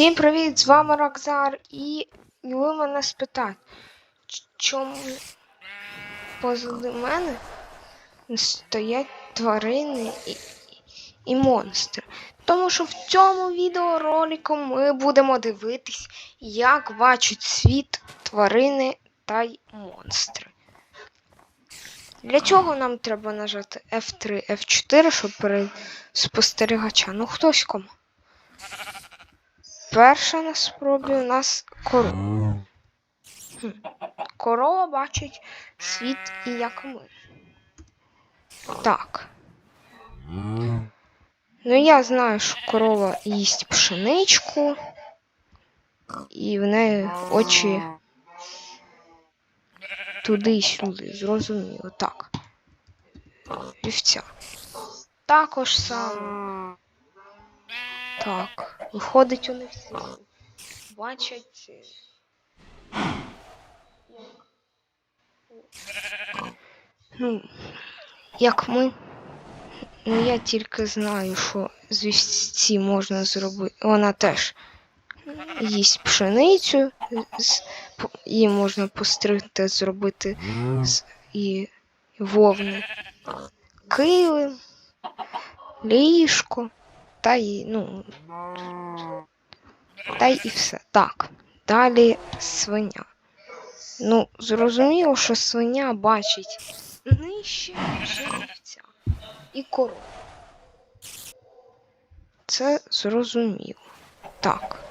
Всім привіт! З вами Рокзар і ви мене спитаєте, чому позади мене стоять тварини і, і монстри. Тому що в цьому відеоролику ми будемо дивитись, як бачать світ тварини та й монстри. Для чого нам треба нажати F3, F4, щоб перейти спостерігача? Ну хтось кому. Перша на спробі у нас корова. Корова бачить світ і як ми. Так. Ну я знаю, що корова їсть пшеничку, і в неї очі туди й сюди, зрозуміло. Так. Вівця. Також саме. Так, виходить вони всі бачать. е, Ну, як ми. Ну, я тільки знаю, що з вівці можна зробити. Вона теж їсть пшеницю, її можна постригти, зробити з і вовни. Килим, ліжко, та й, ну, та й і все. Так. Далі свиня. Ну, зрозуміло, що свиня бачить нижче, ніж. І корова. Це зрозуміло. Так.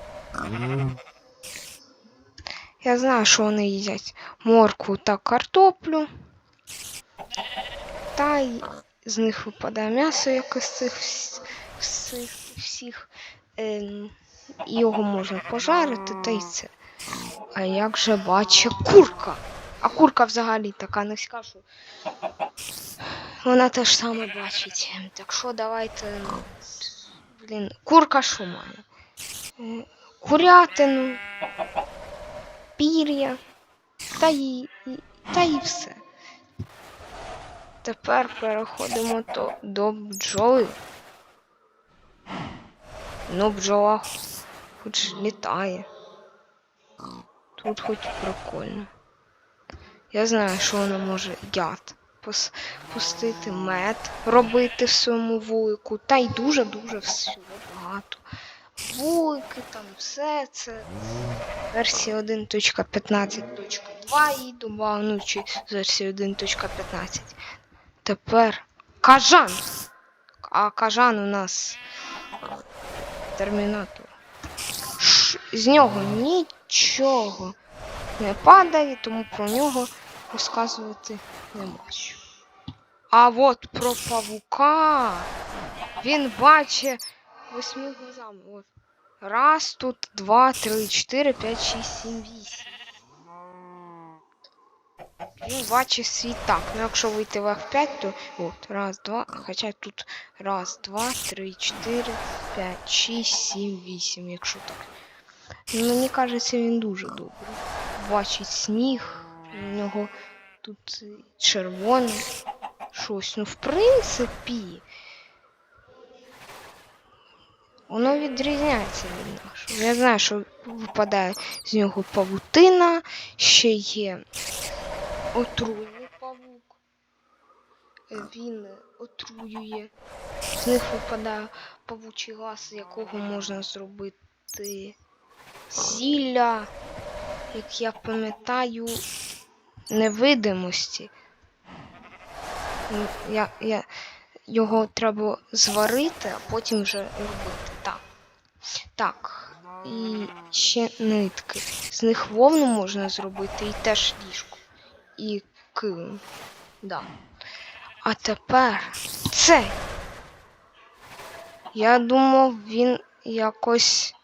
Я знаю, що вони їдять моркву та картоплю. Та й з них випадає м'ясо, як із цих вс- всіх. Ем, його можна пожарити, та й це. А як же бачить курка? А курка взагалі така низька, що вона теж саме бачить. Так що давайте. Блін, курка що має? Е, Курятину, пір'я, та й, та й все. Тепер переходимо до, до бджоли. Ну, бджола хоч літає. Тут хоч прикольно. Я знаю, що вона може яд пос- пустити мед, робити в своєму вулику, та й дуже-дуже всього багато. Вулики, там все це. Версія 1.15.2 і добавнучи з версії 1.15. Тепер кажан. А кажан у нас термінатор. Ш- З нього нічого не падає, тому про нього розказувати не можу. А от про павука він бачить восьми глазами. Раз, тут, два, три, чотири, п'ять, шість, сім, вісім. Він бачить світ так. Ну якщо вийти в F5, то от, раз, два, хоча тут раз, два, три, чотири, п'ять, шість, сім, вісім, якщо так. Ну, Мені кажеться, він дуже добрий. Бачить сніг, у нього тут червоне щось. Ну, в принципі, воно відрізняється від нашого. Я знаю, що випадає з нього павутина, ще є отруйний павук. Він отруює. З них випадає павучий глаз, з якого можна зробити зілля, як я пам'ятаю, невидимості. Я, я, його треба зварити, а потім вже робити. Так. Так. І ще нитки. З них вовну можна зробити і теж ліжко. І килим. Да. А тепер цей. Я думав, він якось.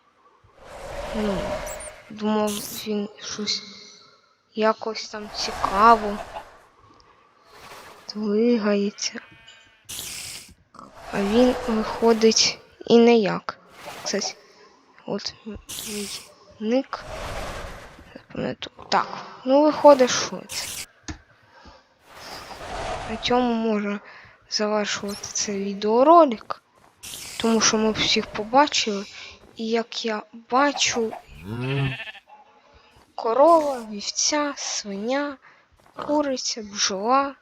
Ну, думав, він щось якось там цікаво. Двигається. А він виходить і не як. Кстати, от мій ник. Так, ну виходить, що це. На цьому можна завершувати цей відеоролик. Тому що ми всіх побачили І як я бачу, корова, вівця, свиня, куриця, бджола,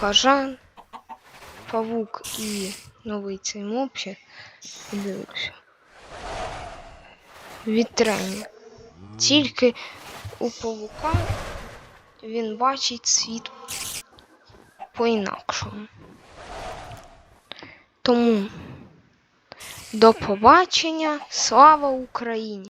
кажан, павук і новий цей мопчик. Дивлюся. Вітрення. Тільки у павука він бачить світ по-інакшому. Тому до побачення, слава Україні!